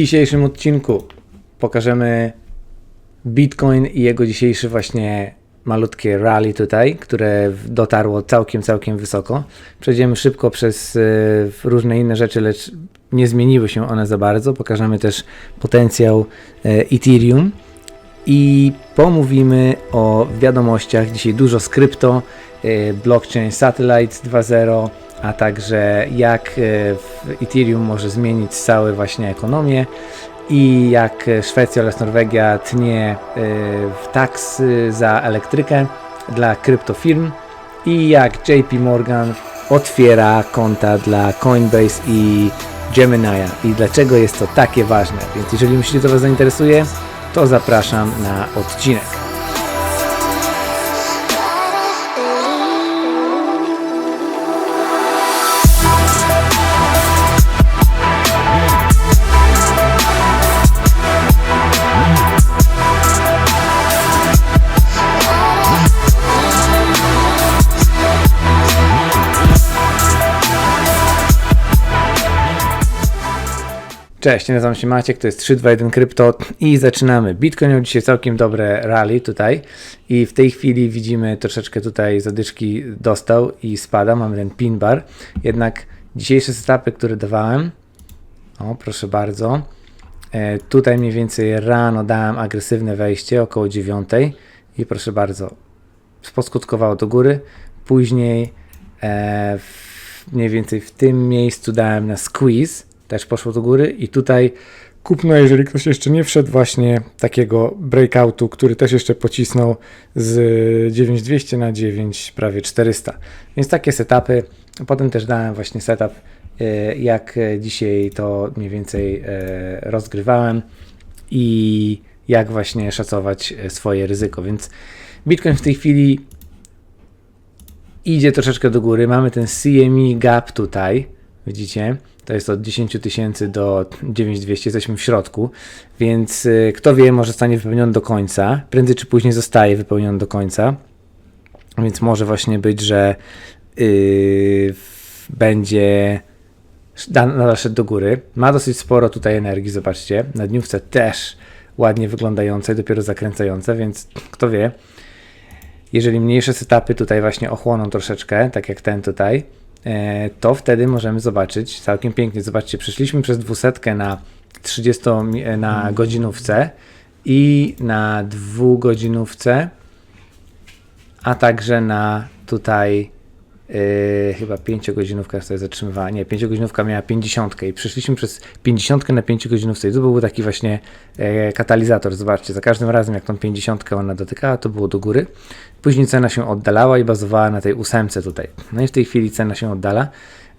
dzisiejszym odcinku pokażemy Bitcoin i jego dzisiejszy właśnie malutkie rally tutaj, które dotarło całkiem, całkiem wysoko. Przejdziemy szybko przez e, różne inne rzeczy, lecz nie zmieniły się one za bardzo. Pokażemy też potencjał e, Ethereum i pomówimy o wiadomościach. Dzisiaj dużo z krypto, e, blockchain Satellite 2.0, a także jak e, Ethereum może zmienić całą właśnie ekonomię i jak Szwecja oraz Norwegia tnie e, w taksy za elektrykę dla kryptofirm i jak JP Morgan otwiera konta dla Coinbase i Gemini'a i dlaczego jest to takie ważne. Więc jeżeli myślicie, to Was zainteresuje, to zapraszam na odcinek. Cześć, nazywam się Maciek, to jest 321 Krypto i zaczynamy. Bitcoin miał dzisiaj całkiem dobre rally tutaj i w tej chwili widzimy troszeczkę tutaj zadyszki dostał i spada, mamy ten pin bar. Jednak dzisiejsze setupy, które dawałem, o proszę bardzo, e, tutaj mniej więcej rano dałem agresywne wejście około 9 i proszę bardzo, poskutkowało do góry, później e, w, mniej więcej w tym miejscu dałem na squeeze, też poszło do góry i tutaj kupno, jeżeli ktoś jeszcze nie wszedł właśnie takiego breakoutu, który też jeszcze pocisnął z 9200 na 9 prawie 400. Więc takie setupy. Potem też dałem właśnie setup e, jak dzisiaj to mniej więcej e, rozgrywałem i jak właśnie szacować e, swoje ryzyko. Więc Bitcoin w tej chwili idzie troszeczkę do góry. Mamy ten CME gap tutaj, widzicie? To jest od 10 tysięcy do 9200, jesteśmy w środku, więc y, kto wie, może zostanie wypełniony do końca. Prędzej czy później zostaje wypełniony do końca. Więc może właśnie być, że yy, będzie da- nadal szedł do góry. Ma dosyć sporo tutaj energii, zobaczcie. Na dniówce też ładnie wyglądające, dopiero zakręcające, więc kto wie. Jeżeli mniejsze setupy tutaj właśnie ochłoną troszeczkę, tak jak ten tutaj, to wtedy możemy zobaczyć całkiem pięknie. Zobaczcie, przeszliśmy przez dwusetkę na 30 mi- e, na godzinówce i na dwugodzinówce, a także na tutaj Yy, chyba 5-godzinówka sobie zatrzymywała. Nie, 5-godzinówka miała 50 i przeszliśmy przez 50 na 5-godzinówce i to był taki właśnie e, katalizator. Zobaczcie, za każdym razem jak tą 50 ona dotykała, to było do góry. Później cena się oddalała i bazowała na tej ósemce tutaj. No i w tej chwili cena się oddala.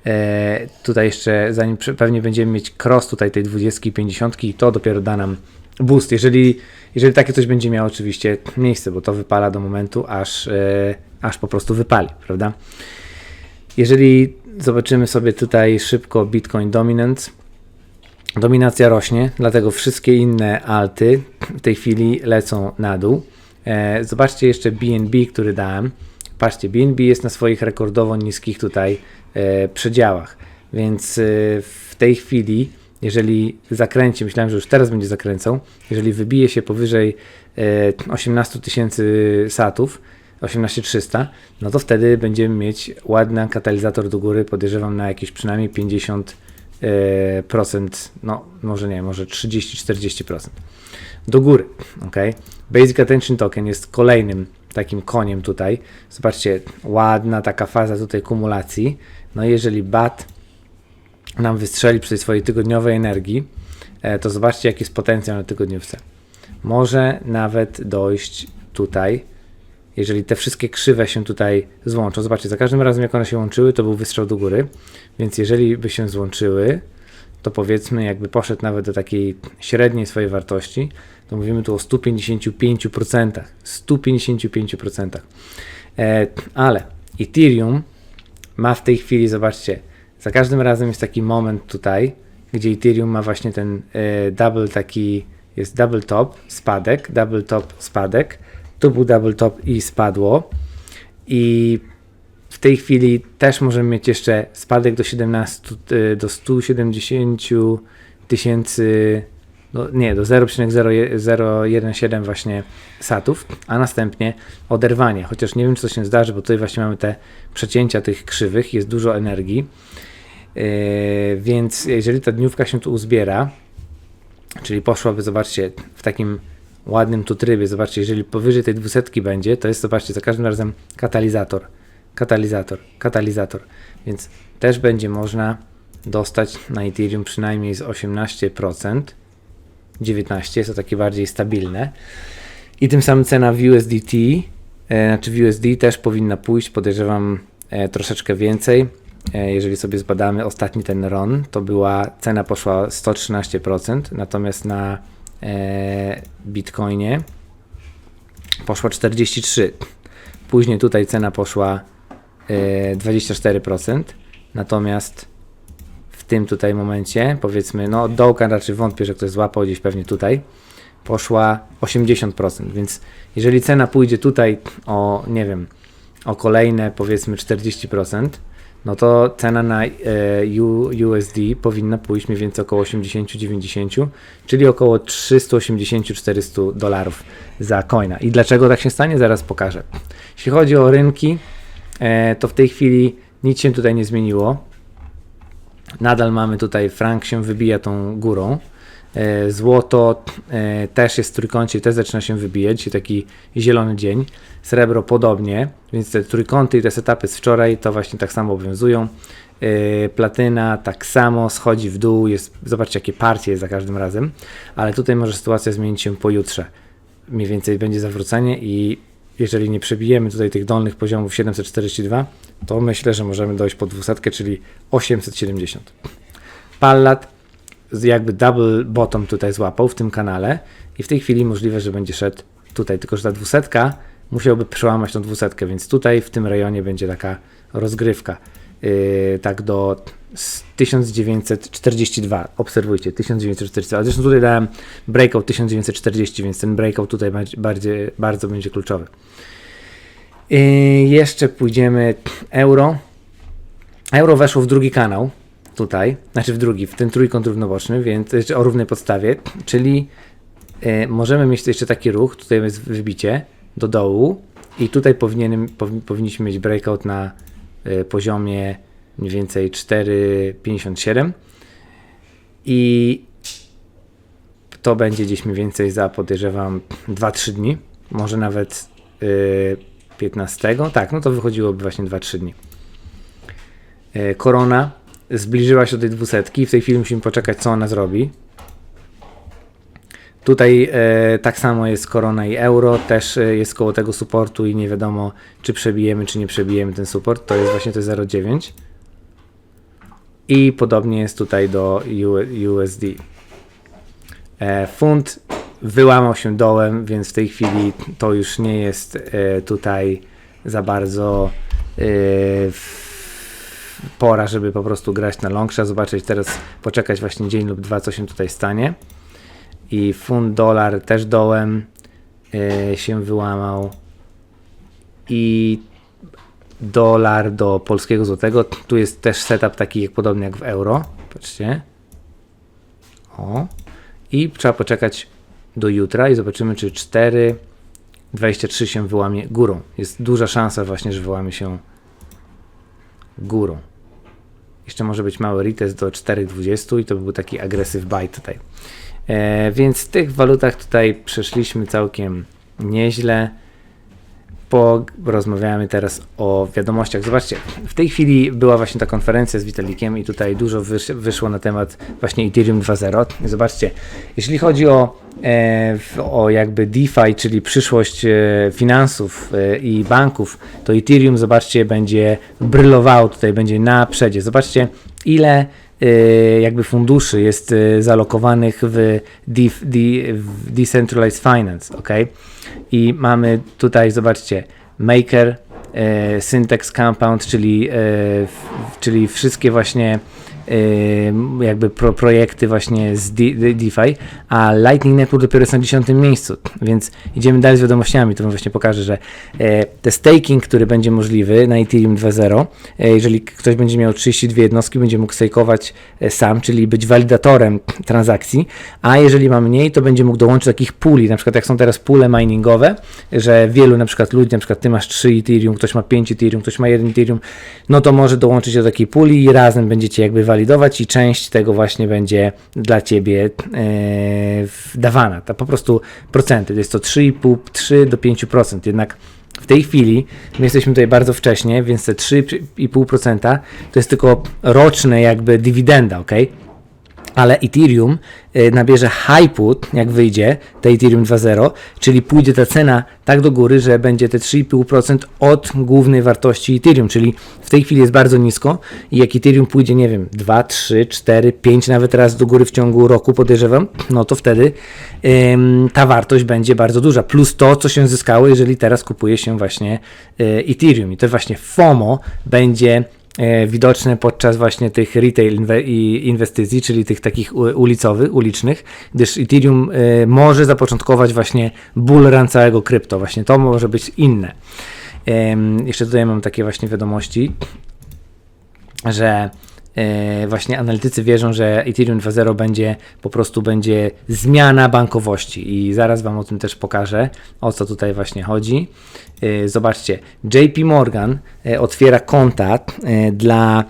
E, tutaj jeszcze, zanim pewnie będziemy mieć cross tutaj tej 20 i 50 i to dopiero da nam boost. Jeżeli, jeżeli takie coś będzie miało oczywiście miejsce, bo to wypala do momentu, aż, e, aż po prostu wypali, prawda? Jeżeli zobaczymy sobie tutaj szybko Bitcoin Dominance, dominacja rośnie, dlatego wszystkie inne alty w tej chwili lecą na dół. E, zobaczcie jeszcze BNB, który dałem. Patrzcie, BNB jest na swoich rekordowo niskich tutaj e, przedziałach, więc e, w tej chwili, jeżeli zakręci, myślałem, że już teraz będzie zakręcał, jeżeli wybije się powyżej e, 18 tysięcy satów, 18300, no to wtedy będziemy mieć ładny katalizator do góry, podejrzewam na jakieś przynajmniej 50 e, procent, no może nie, może 30-40% do góry, ok? Basic Attention Token jest kolejnym takim koniem tutaj. Zobaczcie, ładna taka faza tutaj kumulacji. No jeżeli BAT nam wystrzeli przy swojej tygodniowej energii, e, to zobaczcie jaki jest potencjał na tygodniówce. Może nawet dojść tutaj, jeżeli te wszystkie krzywe się tutaj złączą. Zobaczcie, za każdym razem jak one się łączyły, to był wystrzał do góry, więc jeżeli by się złączyły, to powiedzmy jakby poszedł nawet do takiej średniej swojej wartości, to mówimy tu o 155%. 155%. E, ale Ethereum ma w tej chwili, zobaczcie, za każdym razem jest taki moment tutaj, gdzie Ethereum ma właśnie ten e, double taki, jest double top, spadek, double top, spadek, tu był double top i spadło i w tej chwili też możemy mieć jeszcze spadek do 17, y, do 170 tysięcy, no nie, do 0,017 właśnie satów, a następnie oderwanie. Chociaż nie wiem, to się zdarzy, bo tutaj właśnie mamy te przecięcia tych krzywych, jest dużo energii. Yy, więc jeżeli ta dniówka się tu uzbiera, czyli poszłaby, zobaczcie, w takim ładnym tu trybie, zobaczcie, jeżeli powyżej tej dwusetki będzie, to jest, zobaczcie, za każdym razem katalizator, katalizator, katalizator, więc też będzie można dostać na Ethereum przynajmniej z 18%, 19% jest to takie bardziej stabilne. I tym samym cena w USDT, e, znaczy w USD też powinna pójść, podejrzewam e, troszeczkę więcej, e, jeżeli sobie zbadamy ostatni ten RON, to była cena poszła 113%, natomiast na Bitcoinie poszła 43%. Później tutaj cena poszła e, 24%, natomiast w tym tutaj momencie, powiedzmy, no od dołka raczej wątpię, że ktoś złapał gdzieś pewnie tutaj, poszła 80%, więc jeżeli cena pójdzie tutaj o, nie wiem, o kolejne powiedzmy 40%, no to cena na e, USD powinna pójść mniej więcej około 80-90, czyli około 380-400 dolarów za coina. I dlaczego tak się stanie? Zaraz pokażę. Jeśli chodzi o rynki, e, to w tej chwili nic się tutaj nie zmieniło. Nadal mamy tutaj, frank się wybija tą górą. E, Złoto e, też jest w trójkącie, też zaczyna się wybijać, taki zielony dzień. Srebro podobnie, więc te trójkąty i te setupy z wczoraj to właśnie tak samo obowiązują. E, Platyna tak samo schodzi w dół, jest, zobaczcie jakie partie jest za każdym razem, ale tutaj może sytuacja zmienić się pojutrze. Mniej więcej będzie zawrócenie i jeżeli nie przebijemy tutaj tych dolnych poziomów 742, to myślę, że możemy dojść po 200, czyli 870. Pallat jakby double bottom tutaj złapał w tym kanale i w tej chwili możliwe, że będzie szedł tutaj, tylko że ta 200 musiałby przełamać tą 200, więc tutaj w tym rejonie będzie taka rozgrywka. Yy, tak do s- 1942. Obserwujcie, 1942. Ale zresztą tutaj dałem breakout 1940, więc ten breakout tutaj bardziej, bardzo będzie kluczowy. Yy, jeszcze pójdziemy euro. Euro weszło w drugi kanał tutaj, znaczy w drugi, w ten trójkąt równoboczny, więc o równej podstawie, czyli e, możemy mieć jeszcze taki ruch, tutaj jest wybicie do dołu i tutaj powinienem, powi, powinniśmy mieć breakout na e, poziomie mniej więcej 4,57 i to będzie gdzieś mniej więcej za podejrzewam 2-3 dni, może nawet e, 15, tak, no to wychodziłoby właśnie 2-3 dni. Korona zbliżyła się do tej dwusetki. W tej chwili musimy poczekać, co ona zrobi. Tutaj e, tak samo jest korona i euro, też e, jest koło tego supportu i nie wiadomo, czy przebijemy, czy nie przebijemy ten support. To jest właśnie to 0,9. I podobnie jest tutaj do USD. E, funt wyłamał się dołem, więc w tej chwili to już nie jest e, tutaj za bardzo e, w- pora, żeby po prostu grać na long. Trzeba zobaczyć teraz, poczekać właśnie dzień lub dwa, co się tutaj stanie. I funt dolar też dołem e, się wyłamał. I dolar do polskiego złotego. Tu jest też setup taki jak podobny jak w euro. Patrzcie. O. I trzeba poczekać do jutra i zobaczymy, czy 4,23 się wyłamie górą. Jest duża szansa właśnie, że wyłamie się górą. Jeszcze może być mały retest do 4,20 i to by był taki aggressive buy tutaj. E, więc w tych walutach tutaj przeszliśmy całkiem nieźle. Porozmawiamy teraz o wiadomościach. Zobaczcie, w tej chwili była właśnie ta konferencja z Vitalikiem i tutaj dużo wysz, wyszło na temat właśnie Ethereum 2.0. Zobaczcie, jeśli chodzi o, e, o jakby DeFi, czyli przyszłość e, finansów e, i banków, to Ethereum, zobaczcie, będzie brylowało tutaj, będzie na przedzie. Zobaczcie, ile jakby funduszy jest e, zalokowanych w, de, w Decentralized Finance, ok? I mamy tutaj, zobaczcie, Maker, e, Syntax Compound, czyli, czyli wszystkie właśnie jakby pro, projekty właśnie z DeFi, a Lightning Network dopiero jest na 10 miejscu, więc idziemy dalej z wiadomościami, to wam właśnie pokażę, że e, te staking, który będzie możliwy na Ethereum 2.0, e, jeżeli ktoś będzie miał 32 jednostki, będzie mógł stakeować e, sam, czyli być walidatorem transakcji, a jeżeli ma mniej, to będzie mógł dołączyć takich puli, na przykład jak są teraz pule miningowe, że wielu na przykład ludzi, na przykład ty masz 3 Ethereum, ktoś ma 5 Ethereum, ktoś ma 1 Ethereum, no to może dołączyć do takiej puli i razem będziecie jakby walidować i część tego właśnie będzie dla ciebie e, dawana. To po prostu procenty, to jest to 3,5, 3 do 5%, jednak w tej chwili my jesteśmy tutaj bardzo wcześnie, więc te 3,5% to jest tylko roczne jakby dywidenda, ok? Ale Ethereum y, nabierze hype'u, jak wyjdzie, te Ethereum 2.0, czyli pójdzie ta cena tak do góry, że będzie te 3,5% od głównej wartości Ethereum, czyli w tej chwili jest bardzo nisko i jak Ethereum pójdzie, nie wiem, 2, 3, 4, 5 nawet raz do góry w ciągu roku, podejrzewam, no to wtedy ym, ta wartość będzie bardzo duża, plus to, co się zyskało, jeżeli teraz kupuje się właśnie y, Ethereum. I to właśnie FOMO będzie widoczne podczas właśnie tych retail inwestycji, czyli tych takich ulicowych, ulicznych, gdyż Ethereum e, może zapoczątkować właśnie bull run całego krypto. Właśnie to może być inne. Jeszcze tutaj mam takie właśnie wiadomości, że e, właśnie analitycy wierzą, że Ethereum 2.0 będzie po prostu będzie zmiana bankowości i zaraz Wam o tym też pokażę, o co tutaj właśnie chodzi. E, zobaczcie, JP Morgan e, otwiera konta e, dla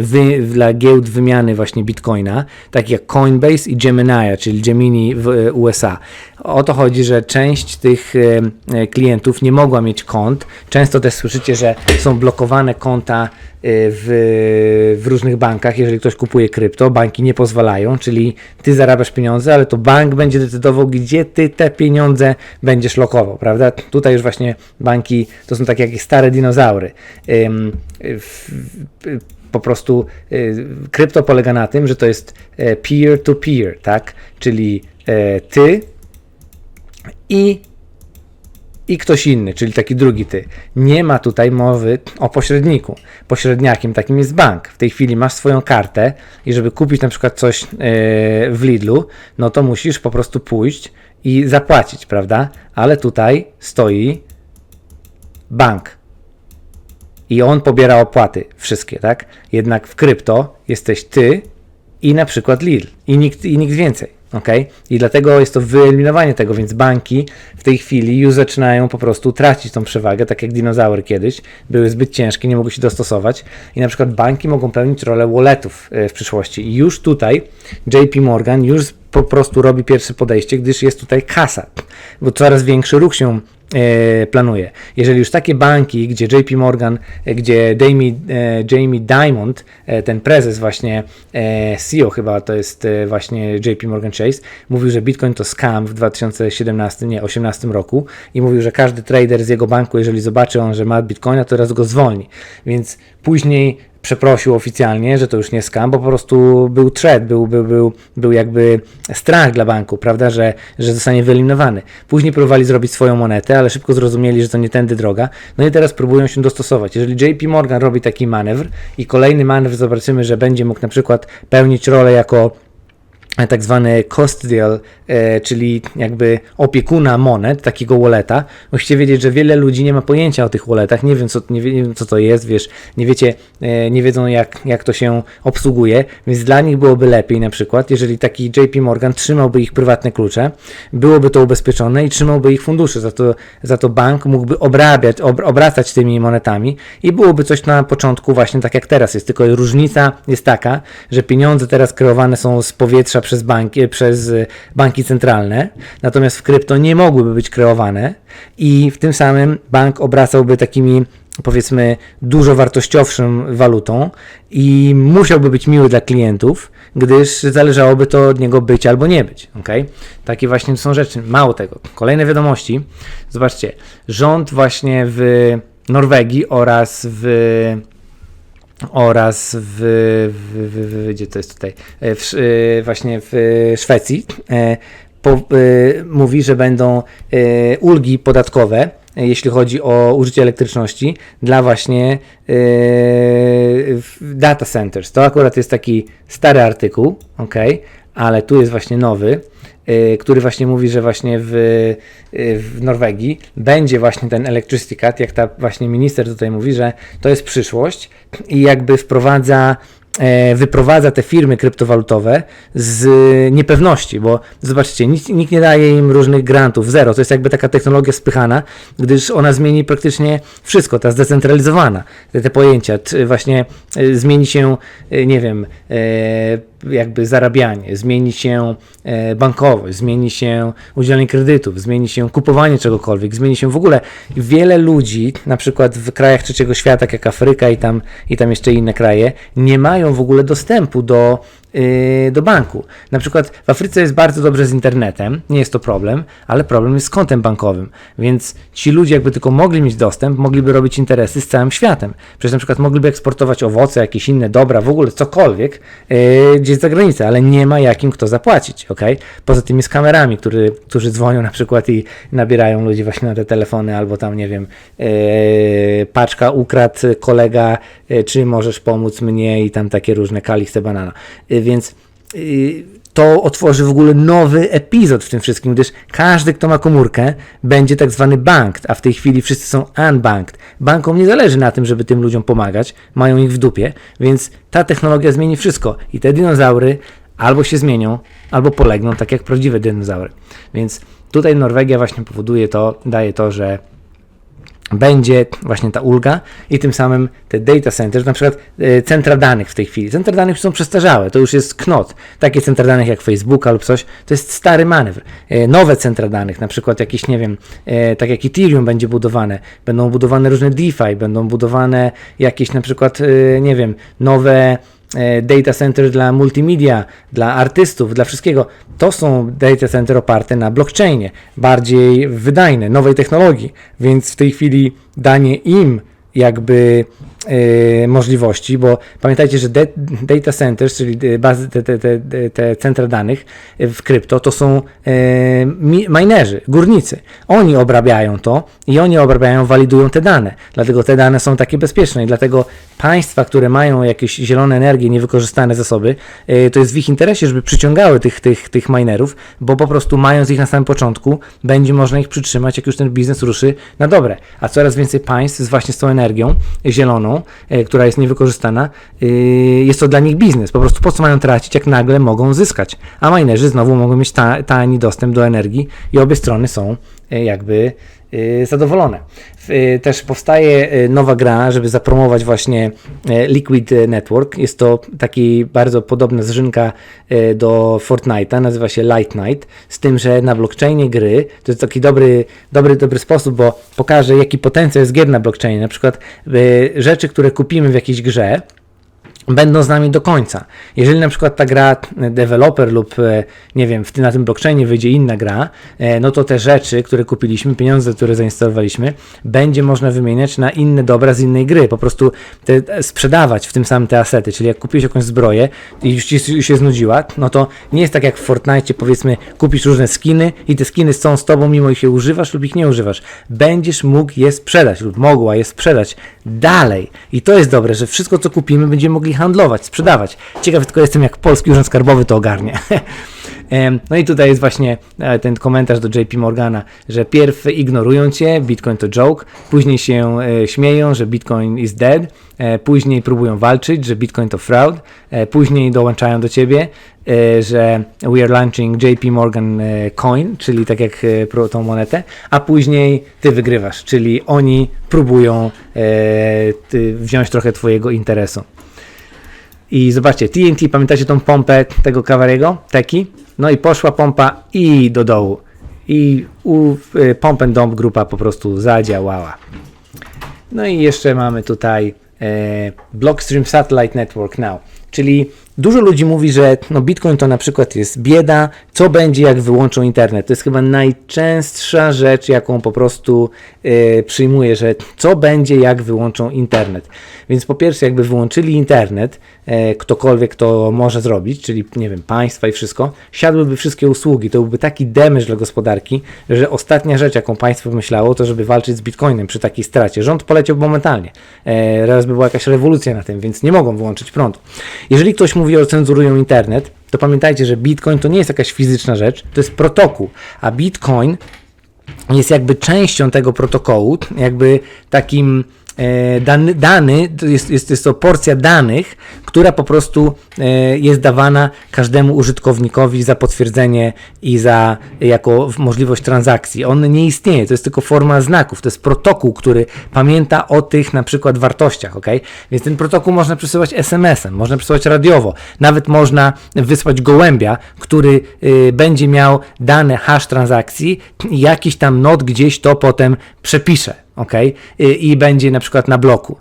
wy, dla giełd wymiany właśnie bitcoina, tak jak Coinbase i Gemini, czyli Gemini w USA. O to chodzi, że część tych klientów nie mogła mieć kont. Często też słyszycie, że są blokowane konta w, w różnych bankach, jeżeli ktoś kupuje krypto, banki nie pozwalają, czyli ty zarabiasz pieniądze, ale to bank będzie decydował, gdzie ty te pieniądze będziesz lokował, prawda? Tutaj już właśnie banki to są takie jak stare dinozaury. Po prostu y, krypto polega na tym, że to jest peer-to-peer, tak? Czyli e, ty i i ktoś inny, czyli taki drugi ty. Nie ma tutaj mowy o pośredniku. Pośredniakiem takim jest bank. W tej chwili masz swoją kartę i żeby kupić na przykład coś e, w Lidlu, no to musisz po prostu pójść i zapłacić, prawda? Ale tutaj stoi bank. I on pobiera opłaty wszystkie, tak? Jednak w krypto jesteś ty i na przykład Lidl i nikt, i nikt więcej. ok? I dlatego jest to wyeliminowanie tego, więc banki w tej chwili już zaczynają po prostu tracić tą przewagę, tak jak dinozaury kiedyś, były zbyt ciężkie, nie mogły się dostosować i na przykład banki mogą pełnić rolę walletów e, w przyszłości. I już tutaj JP Morgan już po prostu robi pierwsze podejście, gdyż jest tutaj kasa, bo coraz większy ruch się planuje. Jeżeli już takie banki, gdzie JP Morgan, e, gdzie Jamie, e, Jamie Dimond, e, ten prezes właśnie e, CEO chyba to jest e, właśnie JP Morgan Chase, mówił, że Bitcoin to scam w 2017, nie, 18 roku i mówił, że każdy trader z jego banku, jeżeli zobaczy on, że ma Bitcoina, to raz go zwolni. Więc później przeprosił oficjalnie, że to już nie skam, bo po prostu był threat, był, był, był, był jakby strach dla banku, prawda, że, że zostanie wyeliminowany. Później próbowali zrobić swoją monetę, ale szybko zrozumieli, że to nie tędy droga. No i teraz próbują się dostosować. Jeżeli JP Morgan robi taki manewr i kolejny manewr zobaczymy, że będzie mógł na przykład pełnić rolę jako tak zwany custodial, e, czyli jakby opiekuna monet, takiego walleta. Musicie wiedzieć, że wiele ludzi nie ma pojęcia o tych walletach, nie wiem co, nie wiem, co to jest, wiesz, nie wiecie, e, nie wiedzą jak, jak to się obsługuje, więc dla nich byłoby lepiej na przykład, jeżeli taki JP Morgan trzymałby ich prywatne klucze, byłoby to ubezpieczone i trzymałby ich fundusze, za to, za to bank mógłby obrabiać, ob, obracać tymi monetami i byłoby coś na początku właśnie tak jak teraz jest, tylko różnica jest taka, że pieniądze teraz kreowane są z powietrza przez banki, przez y, banki centralne, natomiast w krypto nie mogłyby być kreowane i w tym samym bank obracałby takimi powiedzmy dużo wartościowszą walutą i musiałby być miły dla klientów, gdyż zależałoby to od niego być albo nie być. Okay? Takie właśnie są rzeczy. Mało tego. Kolejne wiadomości. Zobaczcie, rząd właśnie w Norwegii oraz w oraz w, w, w, w, gdzie to jest tutaj, e, w, e, właśnie w Szwecji, e, po, mówi, że będą ulgi podatkowe jeśli chodzi o użycie elektryczności dla właśnie data centers. To akurat jest taki stary artykuł, ok, ale tu jest właśnie nowy, który właśnie mówi, że właśnie w, e, w Norwegii będzie właśnie ten electricity cut, jak ta właśnie minister tutaj mówi, że to jest przyszłość i jakby wprowadza wyprowadza te firmy kryptowalutowe z niepewności, bo zobaczcie, nikt, nikt nie daje im różnych grantów, zero, to jest jakby taka technologia spychana, gdyż ona zmieni praktycznie wszystko, ta zdecentralizowana, te, te pojęcia, t, właśnie e, zmieni się, e, nie wiem, e, jakby zarabianie, zmieni się e, bankowość, zmieni się udzielanie kredytów, zmieni się kupowanie czegokolwiek, zmieni się w ogóle. Wiele ludzi, na przykład w krajach trzeciego świata, jak Afryka i tam, i tam jeszcze inne kraje, nie mają w ogóle dostępu do, do banku. Na przykład w Afryce jest bardzo dobrze z internetem, nie jest to problem, ale problem jest z kontem bankowym, więc ci ludzie jakby tylko mogli mieć dostęp, mogliby robić interesy z całym światem. Przecież na przykład mogliby eksportować owoce, jakieś inne dobra, w ogóle cokolwiek yy, gdzieś za granicę, ale nie ma jakim kto zapłacić, ok? Poza tymi z kamerami, który, którzy dzwonią na przykład i nabierają ludzi właśnie na te telefony, albo tam, nie wiem, yy, paczka ukradł kolega, yy, czy możesz pomóc mnie i tam takie różne kalichce banana. Yy, więc yy, to otworzy w ogóle nowy epizod w tym wszystkim, gdyż każdy, kto ma komórkę, będzie tak zwany banked, a w tej chwili wszyscy są unbanked. Bankom nie zależy na tym, żeby tym ludziom pomagać, mają ich w dupie, więc ta technologia zmieni wszystko i te dinozaury albo się zmienią, albo polegną, tak jak prawdziwe dinozaury. Więc tutaj Norwegia właśnie powoduje to, daje to, że będzie właśnie ta ulga i tym samym te data centers, na przykład e, centra danych w tej chwili. Centra danych już są przestarzałe, to już jest knot. Takie centra danych jak Facebook lub coś, to jest stary manewr. E, Nowe centra danych, na przykład jakieś, nie wiem, e, tak jak Ethereum będzie budowane, będą budowane różne DeFi, będą budowane jakieś na przykład, nie wiem, nowe data center dla multimedia, dla artystów, dla wszystkiego. To są data center oparte na blockchainie, bardziej wydajne, nowej technologii, więc w tej chwili danie im jakby e, możliwości, bo pamiętajcie, że de, data centers, czyli e, bazy, te, te, te, te centra danych e, w krypto, to są e, mi, minerzy, górnicy. Oni obrabiają to i oni obrabiają, walidują te dane. Dlatego te dane są takie bezpieczne i dlatego państwa, które mają jakieś zielone energie, niewykorzystane zasoby, e, to jest w ich interesie, żeby przyciągały tych, tych, tych minerów, bo po prostu mając ich na samym początku, będzie można ich przytrzymać, jak już ten biznes ruszy na dobre. A coraz więcej państw jest właśnie z tą energią zieloną, e, która jest niewykorzystana, e, jest to dla nich biznes. Po prostu po co mają tracić, jak nagle mogą zyskać. A minerzy znowu mogą mieć ta, tani dostęp do energii i obie strony są jakby zadowolone. W- e, Też powstaje e, nowa gra, żeby zapromować właśnie Liquid Network. Jest to taki bardzo podobna zżynka e, do Fortnite'a, nazywa się Light Night, z tym, że na blockchainie gry to jest taki dobry, dobry, dobry sposób, bo pokaże jaki potencjał jest gier na blockchainie. Na przykład rzeczy, które kupimy w jakiejś grze, będą z nami do końca. Jeżeli na przykład ta gra, e, deweloper lub e, nie wiem, w tym, na tym blockchainie wyjdzie inna gra, e, no to te rzeczy, które kupiliśmy, pieniądze, które zainstalowaliśmy, będzie można wymieniać na inne dobra z innej gry. Po prostu te, sprzedawać w tym samym te asety. Czyli jak kupiłeś jakąś zbroję i już ci już się znudziła, no to nie jest tak jak w Fortnite, powiedzmy, kupisz różne skiny i te skiny są z tobą, mimo ich je używasz lub ich nie używasz. Będziesz mógł je sprzedać lub mogła je sprzedać dalej. I to jest dobre, że wszystko co kupimy będziemy mogli handlować, sprzedawać. Ciekawy tylko jestem, jak polski urząd skarbowy to ogarnie. No i tutaj jest właśnie e, ten komentarz do JP Morgana, że pierw ignorują cię, Bitcoin to joke, później się e, śmieją, że Bitcoin is dead, e, później próbują walczyć, że Bitcoin to fraud, później dołączają do ciebie, że we are launching JP Morgan coin, czyli tak jak tą monetę, a później ty wygrywasz, czyli oni próbują wziąć trochę twojego interesu. I zobaczcie, TNT, pamiętacie tą pompę tego Cavariego, Teki? No i poszła pompa i do dołu. I u y, Pump and Dump grupa po prostu zadziałała. No i jeszcze mamy tutaj e, Blockstream Satellite Network Now, czyli Dużo ludzi mówi, że no Bitcoin to na przykład jest bieda, co będzie jak wyłączą internet. To jest chyba najczęstsza rzecz, jaką po prostu yy, przyjmuję, że co będzie jak wyłączą internet. Więc po pierwsze, jakby wyłączyli internet, yy, ktokolwiek to może zrobić, czyli nie wiem, państwa i wszystko, siadłyby wszystkie usługi. To byłby taki damage dla gospodarki, że ostatnia rzecz, jaką państwo myślało, to żeby walczyć z Bitcoinem przy takiej stracie. Rząd poleciał momentalnie. Yy, raz by była jakaś rewolucja na tym, więc nie mogą wyłączyć prądu. Jeżeli ktoś mówi, że cenzurują internet, to pamiętajcie, że Bitcoin to nie jest jakaś fizyczna rzecz, to jest protokół, a Bitcoin jest jakby częścią tego protokołu, jakby takim dany, dany to jest, jest, jest to porcja danych, która po prostu e, jest dawana każdemu użytkownikowi za potwierdzenie i za jako możliwość transakcji. On nie istnieje, to jest tylko forma znaków, to jest protokół, który pamięta o tych na przykład wartościach, ok? Więc ten protokół można przesyłać SMS-em, można przesyłać radiowo, nawet można wysłać gołębia, który y, będzie miał dane hash transakcji i jakiś tam not gdzieś to potem przepisze ok? I będzie na przykład na bloku.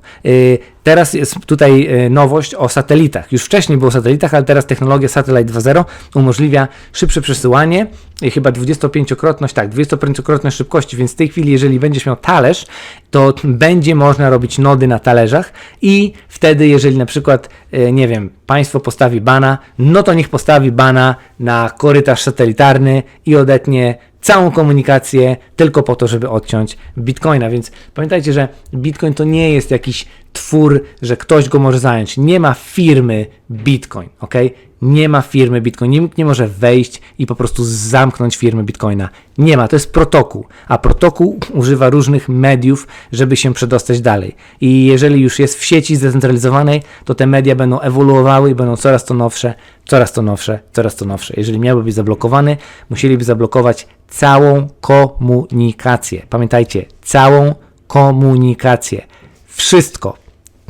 Teraz jest tutaj nowość o satelitach. Już wcześniej było o satelitach, ale teraz technologia Satellite 2.0 umożliwia szybsze przesyłanie, chyba 25-krotność, tak, 25-krotność szybkości, więc w tej chwili, jeżeli będziesz miał talerz, to będzie można robić nody na talerzach i wtedy, jeżeli na przykład, nie wiem, państwo postawi bana, no to niech postawi bana na korytarz satelitarny i odetnie całą komunikację tylko po to, żeby odciąć bitcoina. Więc pamiętajcie, że bitcoin to nie jest jakiś twór, że ktoś go może zająć. Nie ma firmy bitcoin, ok? Nie ma firmy Bitcoin, nikt nie może wejść i po prostu zamknąć firmy Bitcoina. Nie ma, to jest protokół, a protokół używa różnych mediów, żeby się przedostać dalej. I jeżeli już jest w sieci zdecentralizowanej, to te media będą ewoluowały i będą coraz to nowsze, coraz to nowsze, coraz to nowsze. Jeżeli miałby być zablokowany, musieliby zablokować całą komunikację. Pamiętajcie, całą komunikację. Wszystko.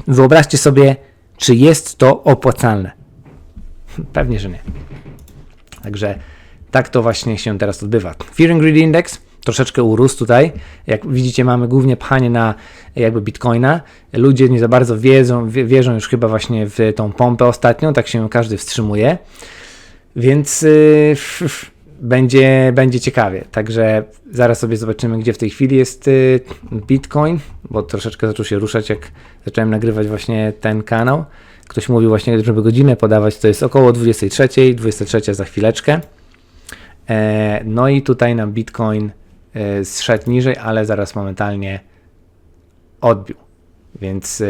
Wyobraźcie sobie, czy jest to opłacalne. Pewnie, że nie. Także tak to właśnie się teraz odbywa. Fear and Greed Index troszeczkę urósł tutaj. Jak widzicie, mamy głównie pchanie na jakby bitcoina. Ludzie nie za bardzo wiedzą, wierzą już chyba właśnie w tą pompę ostatnią, tak się każdy wstrzymuje. Więc yy, będzie, będzie ciekawie. Także zaraz sobie zobaczymy, gdzie w tej chwili jest yy, bitcoin, bo troszeczkę zaczął się ruszać, jak zacząłem nagrywać właśnie ten kanał. Ktoś mówił właśnie, żeby godzinę podawać, to jest około 23, 23 za chwileczkę. E, no i tutaj nam Bitcoin e, zszedł niżej, ale zaraz momentalnie odbił. Więc e,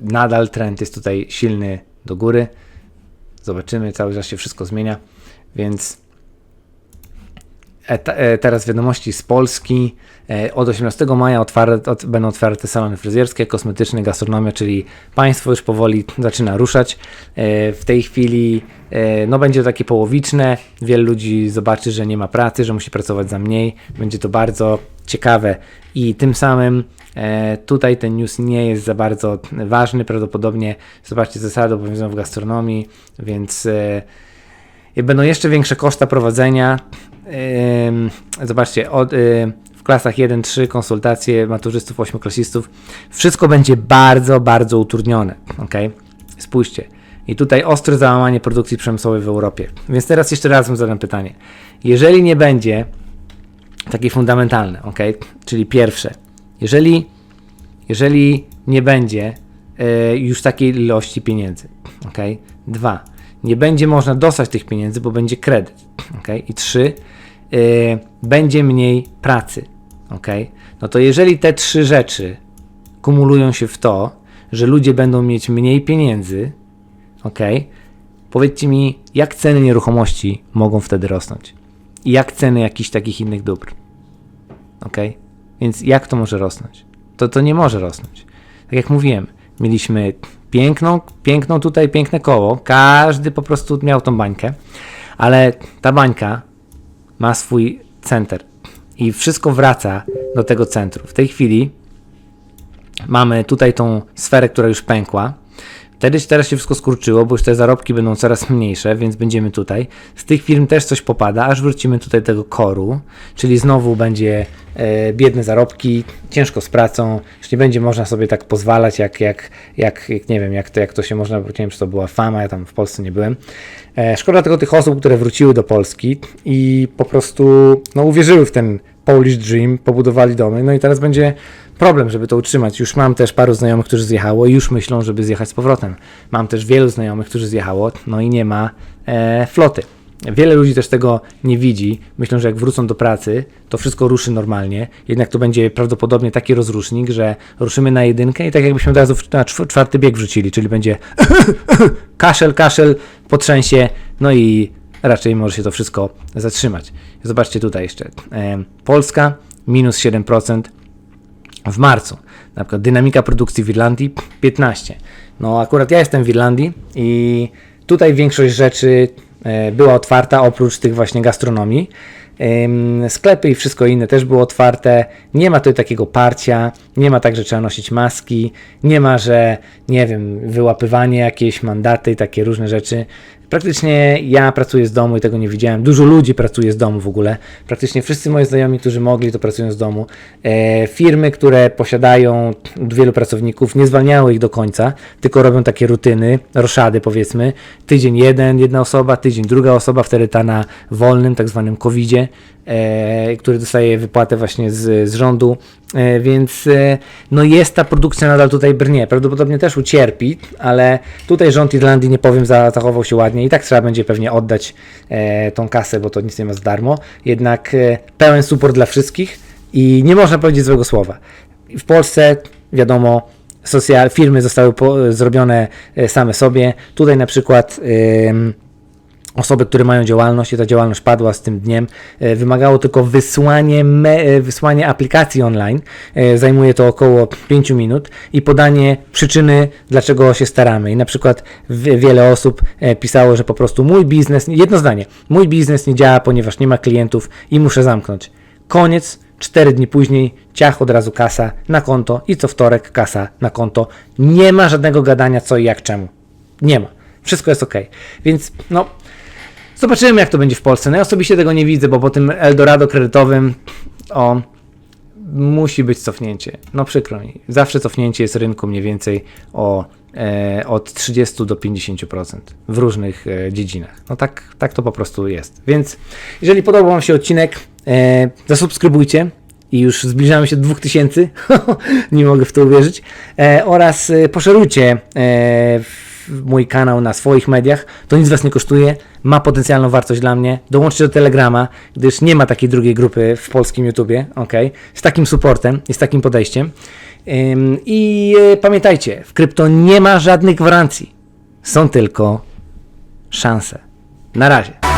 nadal trend jest tutaj silny do góry. Zobaczymy, cały czas się wszystko zmienia. Więc teraz wiadomości z Polski. E, od 18 maja otwarte, od, będą otwarte salony fryzjerskie, kosmetyczne, gastronomia, czyli państwo już powoli zaczyna ruszać. E, w tej chwili no, będzie to takie połowiczne. Wielu ludzi zobaczy, że nie ma pracy, że musi pracować za mniej. Będzie to bardzo ciekawe i tym samym tutaj ten news nie jest za bardzo ważny. Prawdopodobnie zobaczcie zasady obowiązują w gastronomii, więc będą jeszcze większe koszta prowadzenia zobaczcie, od, w klasach 1-3 konsultacje maturzystów, ośmioklasistów, wszystko będzie bardzo, bardzo utrudnione. ok? Spójrzcie. I tutaj ostre załamanie produkcji przemysłowej w Europie. Więc teraz jeszcze raz zadam pytanie. Jeżeli nie będzie takie fundamentalne, ok? Czyli pierwsze, jeżeli, jeżeli nie będzie y, już takiej ilości pieniędzy, ok? Dwa, nie będzie można dostać tych pieniędzy, bo będzie kredyt, ok? I trzy, yy, będzie mniej pracy. Ok? No to jeżeli te trzy rzeczy kumulują się w to, że ludzie będą mieć mniej pieniędzy, ok? Powiedzcie mi, jak ceny nieruchomości mogą wtedy rosnąć? I jak ceny jakichś takich innych dóbr? Ok? Więc jak to może rosnąć? To to nie może rosnąć. Tak jak mówiłem, mieliśmy piękną, piękną tutaj, piękne koło. Każdy po prostu miał tą bańkę, ale ta bańka ma swój center i wszystko wraca do tego centrum. W tej chwili mamy tutaj tą sferę, która już pękła. Wtedy teraz się wszystko skurczyło, bo już te zarobki będą coraz mniejsze, więc będziemy tutaj. Z tych firm też coś popada, aż wrócimy tutaj do tego koru, czyli znowu będzie biedne zarobki, ciężko z pracą, już nie będzie można sobie tak pozwalać, jak, jak, jak, jak nie wiem, jak to, jak to się można, nie wiem, czy to była fama, ja tam w Polsce nie byłem. E, szkoda tylko tych osób, które wróciły do Polski i po prostu no, uwierzyły w ten Polish Dream, pobudowali domy, no i teraz będzie problem, żeby to utrzymać. Już mam też paru znajomych, którzy zjechało i już myślą, żeby zjechać z powrotem. Mam też wielu znajomych, którzy zjechało, no i nie ma e, floty. Wiele ludzi też tego nie widzi. Myślą, że jak wrócą do pracy, to wszystko ruszy normalnie. Jednak to będzie prawdopodobnie taki rozrusznik, że ruszymy na jedynkę i tak jakbyśmy od razu na czw- czwarty bieg wrzucili, czyli będzie kaszel, kaszel, potrzęsie, no i raczej może się to wszystko zatrzymać. Zobaczcie tutaj jeszcze. Polska minus 7%, w marcu. Na przykład dynamika produkcji w Irlandii 15. No akurat ja jestem w Irlandii i tutaj większość rzeczy była otwarta oprócz tych właśnie gastronomii. Sklepy i wszystko inne też było otwarte. Nie ma tutaj takiego parcia, nie ma tak, że trzeba nosić maski, nie ma, że nie wiem, wyłapywanie jakieś mandaty i takie różne rzeczy. Praktycznie ja pracuję z domu i tego nie widziałem. Dużo ludzi pracuje z domu w ogóle. Praktycznie wszyscy moi znajomi, którzy mogli, to pracują z domu. E, firmy, które posiadają wielu pracowników, nie zwalniały ich do końca, tylko robią takie rutyny, roszady powiedzmy. Tydzień jeden, jedna osoba, tydzień druga osoba, wtedy ta na wolnym, tak zwanym covidzie, e, który dostaje wypłatę właśnie z, z rządu. E, więc e, no jest ta produkcja nadal tutaj brnie. Prawdopodobnie też ucierpi, ale tutaj rząd Irlandii, nie powiem, za- zachował się ładnie i tak trzeba będzie pewnie oddać e, tą kasę, bo to nic nie ma za darmo. Jednak pełen support dla wszystkich i nie można powiedzieć złego słowa. W Polsce, wiadomo, social, firmy zostały po, zrobione same sobie. Tutaj na przykład osoby, które mają działalność i ta działalność padła z tym dniem, e, wymagało tylko wysłanie, me, e, wysłanie aplikacji online. E, Zajmuje to około 5 minut i podanie przyczyny, dlaczego się staramy. I na przykład wiele osób pisało, że po prostu mój biznes, jedno zdanie, mój biznes nie działa, ponieważ nie ma klientów i muszę zamknąć. Koniec, 4 dni później, ciach od razu kasa na konto i co wtorek kasa na konto. Nie ma żadnego gadania co i jak czemu. Nie ma. Wszystko jest ok. Więc no, Zobaczymy, jak to będzie w Polsce. No ja osobiście tego nie widzę, bo po tym Eldorado kredytowym o, musi być cofnięcie. No przykro mi. Zawsze cofnięcie jest rynku mniej więcej o, e, od 30 do 50% w różnych e, dziedzinach. No tak, tak to po prostu jest. Więc jeżeli podobał Wam się odcinek, e, zasubskrybujcie. I już zbliżamy się do 2000, nie mogę w to uwierzyć, e, oraz e, poszerujcie e, mój kanał na swoich mediach, to nic Was nie kosztuje, ma potencjalną wartość dla mnie. Dołączcie do Telegrama, gdyż nie ma takiej drugiej grupy w polskim YouTubie, ok? Z takim supportem i z takim podejściem. I e, pamiętajcie, w krypto nie ma żadnych gwarancji. Są tylko szanse. Na razie.